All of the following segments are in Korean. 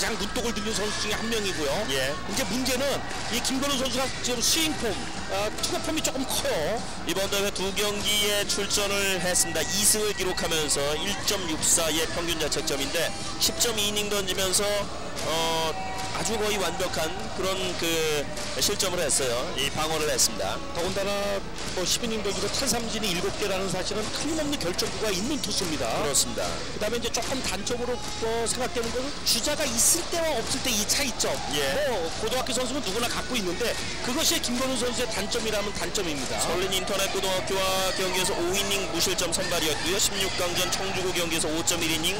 가장 눈독을 들인 선수 중에 한 명이고요. 예. 이제 문제는 이 김건우 선수가 지금 스윙폼, 어, 투구폼이 조금 커요. 이번 대회 두 경기에 출전을 했습니다. 2승을 기록하면서 1.64의 평균 자책점인데 10.2이닝 던지면서 어, 아주 거의 완벽한 그런 그 실점을 했어요. 이 방어를 했습니다. 더군다나 뭐 10이닝 경기도 탈삼진이 7개라는 사실은 틀림없는 결정구가 있는 투수입니다. 그렇습니다. 그 다음에 이제 조금 단점으로 어, 생각되는 것은 주자가 있을 때와 없을 때 이 차이점. 예. 뭐 고등학교 선수는 누구나 갖고 있는데 그것이 김건우 선수의 단점이라면 단점입니다. 설린 인터넷 고등학교와 경기에서 5이닝 무실점 선발이었고요. 16강전 청주고 경기에서 5.1이닝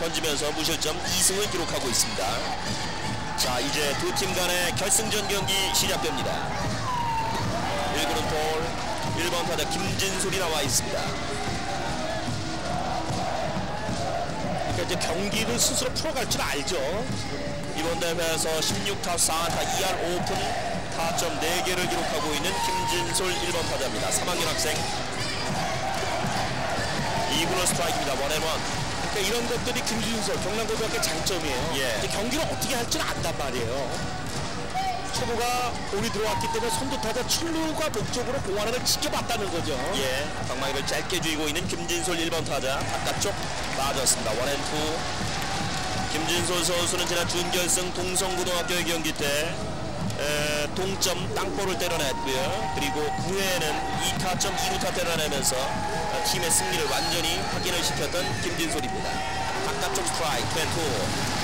던지면서 무실점 2승을 기록하고 있습니다. 자 이제 두 팀 간의 결승전 경기 시작됩니다. 1구는 볼 1번 타자 김진솔이 나와 있습니다. 그러니까 이제 경기를 스스로 풀어갈 줄 알죠. 이번 대회에서 16타 4안타 2할 5푼 타점 4개를 기록하고 있는 김진솔 1번 타자입니다. 3학년 학생 2구는 스트라이크입니다. 원앤원 그러니까 이런 것들이 김준서 경남고등학교 장점이에요. 예. 경기를 어떻게 할 줄 안단 말이에요. 초보가 볼이 들어왔기 때문에 선두 타자 출루가 목적으로 공환을 지켜봤다는 거죠. 예, 방망이를 짧게 쥐고 있는 김진솔 1번 타자 바깥쪽 맞았습니다. 원앤투 김진솔 선수는 지난 준결승 동성고등학교의 경기 때 에, 동점 땅볼을 때려냈고요. 그리고 9회에는 2타점 2루타 때려내면서 어, 팀의 승리를 완전히 확인을 시켰던 김진솔입니다. 바깥쪽 스트라이크 투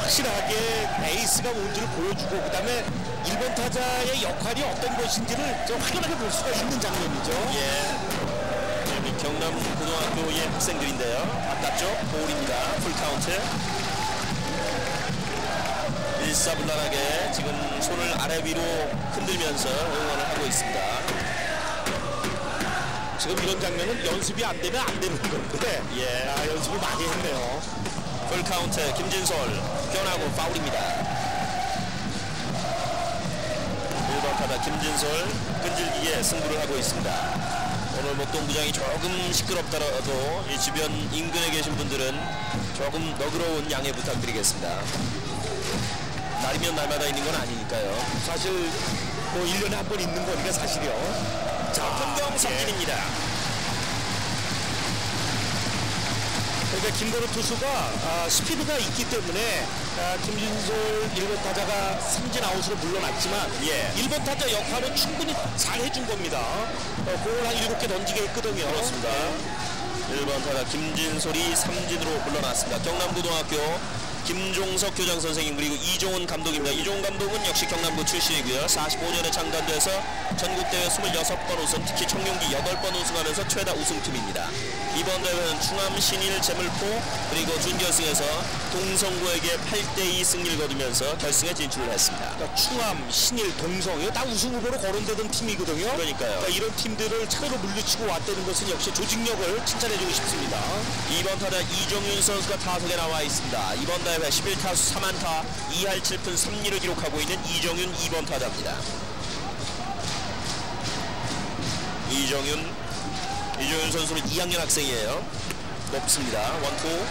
확실하게 에이스가 뭔지를 보여주고 그 다음에 1번 타자의 역할이 어떤 것인지를 좀 확연하게 볼 수가 있는 장면이죠. 예. 지금 경남 고등학교의 학생들인데요. 바깥쪽 볼입니다. 풀 카운트. 일사불란하게 지금 손을 아래 위로 흔들면서 응원을 하고 있습니다. 지금 이런 장면은 연습이 안 되면 안 되는 건데 예. 아, 연습을 많이 했네요. 풀 카운트 김진솔 변하고 파울입니다. 1번 타자 김진솔 끈질기게 승부를 하고 있습니다. 오늘 목동구장이 조금 시끄럽더라도 이 주변 인근에 계신 분들은 조금 너그러운 양해 부탁드리겠습니다. 날이면 날마다 있는 건 아니니까요. 사실 뭐 1년에 한 번 있는 거니까 사실이요. 자, 풍경 예. 삼진입니다. 그러니까 김건우 투수가 아, 스피드가 있기 때문에 아, 김진솔 1번 타자가 삼진 아웃으로 물러났지만 예. 1번 타자 역할은 충분히 잘 해준 겁니다. 어, 공을 한 7개 던지게 했거든요. 그렇습니다. 1번 타자 김진솔이 삼진으로 물러났습니다. 경남고등학교 김종석 교장 선생님 그리고 이종훈 감독입니다. 이종훈 감독은 역시 경남고 출신이고요. 45년에 창단돼서 전국대회 26번 우승, 특히 청룡기 8번 우승하면서 최다 우승팀입니다. 이번 대회는 충암 신일 재물포 그리고 준결승에서 동성고에게 8대2 승리를 거두면서 결승에 진출을 했습니다. 그러니까 충암, 신일, 동성 이거 다 우승 후보로 거론되던 팀이거든요. 그러니까요. 그러니까 이런 팀들을 차례로 물리치고 왔다는 것은 역시 조직력을 칭찬해주고 싶습니다. 2번 타자 이종윤 선수가 타석에 나와 있습니다. 이번 대회 11타수 3안타 2할 7푼 3리를 기록하고 있는 이종윤 2번 타자입니다. 이종윤 이종윤 선수는 2학년 학생이에요. 높습니다. 원투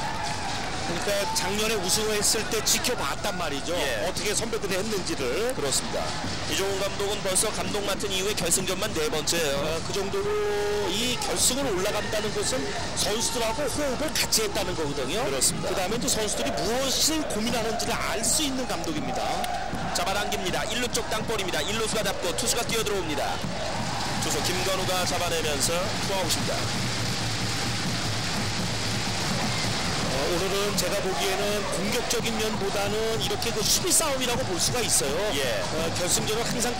그러니까 작년에 우승했을 때 지켜봤단 말이죠. 예. 어떻게 선배들이 했는지를. 그렇습니다. 이종훈 감독은 벌써 감독 맡은 이후에 결승전만 네 번째예요. 어, 그 정도로 이 결승을 올라간다는 것은 선수들하고 호흡을 같이 했다는 거거든요. 그렇습니다. 그 다음에 또 선수들이 무엇을 고민하는지를 알 수 있는 감독입니다. 잡아당깁니다. 1루 쪽 땅볼입니다. 1루수가 잡고 투수가 뛰어들어옵니다. 투수 김건우가 잡아내면서 투아웃입니다. 어, 오늘은 제가 보기에는 공격적인 면보다는 이렇게 그 수비 싸움이라고 볼 수가 있어요. 예. 어, 결승전은 항상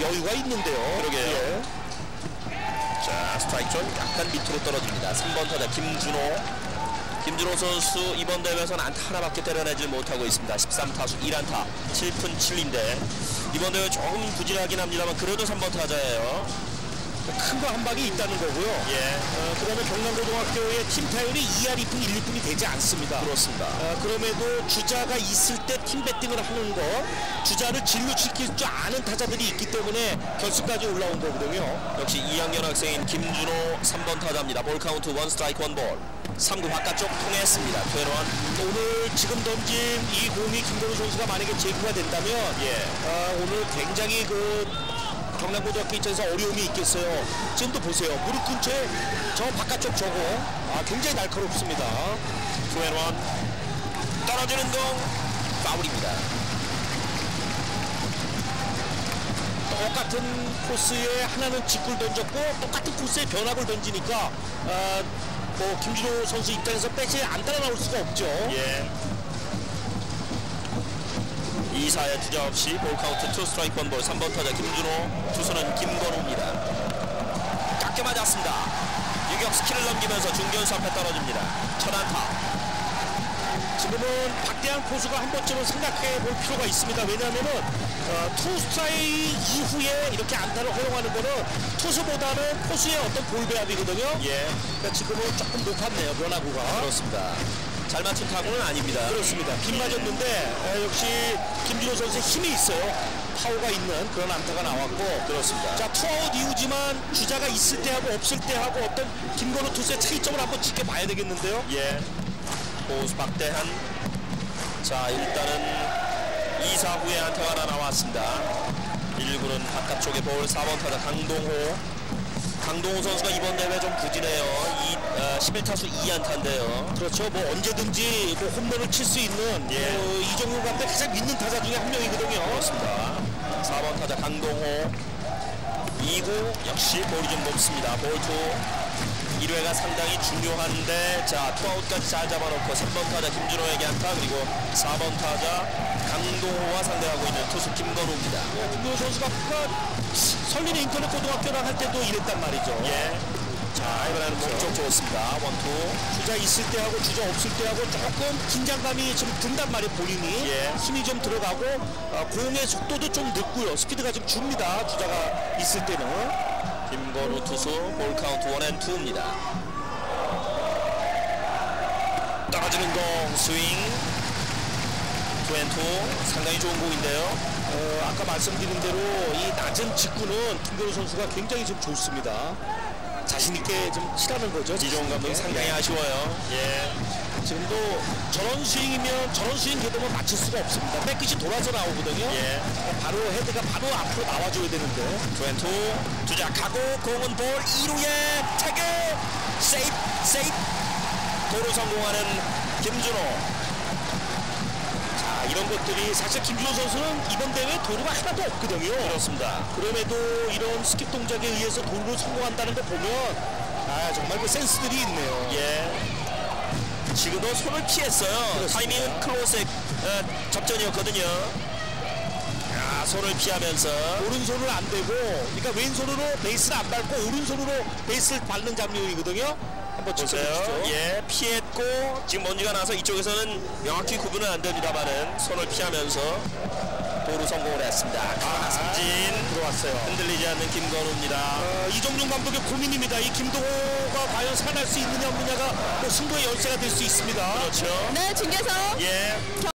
여유가 있는데요. 그러게요. 예. 자 스트라이크 존 약간 밑으로 떨어집니다 3번 타자 김준호 김준호 선수 이번 대회에서는 안타 하나밖에 때려내질 못하고 있습니다 13타수 1안타 7푼 7인데 이번 대회 조금 부진하긴 합니다만 그래도 3번 타자예요 큰 거 한 방이 있다는 거고요. 예, 어, 그다음에 경남고등학교의 팀 타율이 2할 2푼 1, 2푼이 되지 않습니다. 그렇습니다. 어, 그럼에도 주자가 있을 때 팀 배팅을 하는 거, 주자를 진루시킬 줄 아는 타자들이 있기 때문에 결승까지 올라온 거거든요. 역시 2학년 학생인 김준호 3번 타자입니다. 볼 카운트 원 스트라이크 원 볼. 3구 바깥쪽 통했습니다. 투앤원. 오늘 지금 던진 이 공이 김건우 선수가 만약에 제구가 된다면 예. 어, 오늘 굉장히 그 경남고등학교 입장에서 어려움이 있겠어요. 지금도 보세요. 무릎 근처에 저 바깥쪽 저거 아, 굉장히 날카롭습니다. 투앤원. 떨어지는 공. 파울입니다. 똑같은 코스에 하나는 직구를 던졌고 똑같은 코스에 변화를 던지니까 아, 뭐 김준호 선수 입장에서 빼지 안 따라 나올 수가 없죠. 예. 2사의 투자 없이 볼 카운트 투 스트라이크 원볼 3번 타자 김준호 투수는 김건우입니다. 깎게 맞았습니다. 유격 스킬을 넘기면서 중견수 앞에 떨어집니다. 첫 안타. 지금은 박대한 포수가 한 번쯤은 생각해 볼 필요가 있습니다. 왜냐하면은 어, 투 스트라이크 이후에 이렇게 안타를 허용하는 거는 투수보다는 포수의 어떤 볼 배합이거든요. 예. 그러니까 지금은 조금 높았네요. 변화구가. 그렇습니다. 잘 맞춘 타구는 아닙니다. 그렇습니다. 빗 맞았는데 어, 역시 김준호 선수의 힘이 있어요. 파워가 있는 그런 안타가 나왔고 그렇습니다. 자 투아웃 이후지만 주자가 있을 때 하고 없을 때 하고 어떤 김건우 투수의 차이점을 한번 지켜봐야 되겠는데요. 예. 보수 박대한. 자, 일단은 2사 후에 안타가 하나 나왔습니다. 1구는 바깥쪽에 볼 4번 타자 강동호. 강동호 선수가 이번 대회 좀 부진해요. 이, 어, 11타수 2안타인데요. 그렇죠. 뭐 언제든지 뭐 홈런을 칠 수 있는 예. 어, 이정우 감독 가장 믿는 타자 중에 한 명이거든요. 그렇습니다. 4번 타자 강동호 2구 역시 볼이 좀 높습니다. 볼투 1회가 상당히 중요한데 자 투아웃까지 잘 잡아놓고 3번 타자 김준호에게 안타 그리고 4번 타자 강동호와 상대하고 있는 투수 김건우입니다. 김건우 선수가 설린 인터넷 고등학교랑 할 때도 이랬단 말이죠. 예. 자 이번에는 몸쪽 좋습니다. 원투 주자 있을 때 하고 주자 없을 때 하고 조금 긴장감이 좀 든단 말이에요 본인이 예. 힘이 좀 들어가고 어, 공의 속도도 좀 늦고요 스피드가 좀 줍니다 주자가 있을 때는 김건우 투수 볼 카운트 원앤 투입니다. 떨어지는 공 스윙 투앤투 상당히 좋은 공인데요. 어, 아까 말씀드린 대로 이 낮은 직구는 김건우 선수가 굉장히 좀 좋습니다 자신 있게 좀 치라는 거죠 이종훈 감독이 상당히 아쉬워요. 예. 지금도 저런 스윙이면 저런 스윙 궤도면 맞출 수가 없습니다 백끝이 돌아서 나오거든요 예. 바로 헤드가 바로 앞으로 나와줘야 되는데 투앤투 주작하고 공은 볼 2루에 태그 세이프 세이프 도루 성공하는 김준호 자, 이런 것들이 사실 김준호 선수는 이번 대회 도루가 하나도 없거든요. 그렇습니다. 그럼에도 이런 스킵 동작에 의해서 도루를 성공한다는 거 보면 아 정말 그 센스들이 있네요. 예. 지금도 손을 피했어요. 그렇습니다. 타이밍은 클로스의 어, 접전이었거든요. 아, 손을 피하면서 오른손을 안 대고, 그러니까 왼손으로 베이스를 안 밟고 오른손으로 베이스를 밟는 장면이거든요. 한번 보세요. 예, 피했고 지금 먼지가 나서 이쪽에서는 명확히 구분은 안 됩니다만은 손을 피하면서 도루 성공을 했습니다. 강한 삼진 들어왔어요. 흔들리지 않는 김건우입니다. 어, 이종용 감독의 고민입니다. 이 김동호 가 과연 살아날 수 있느냐 없느냐가 뭐 승부의 열쇠가 될 수 있습니다. 그렇죠. 네, 중계석 예.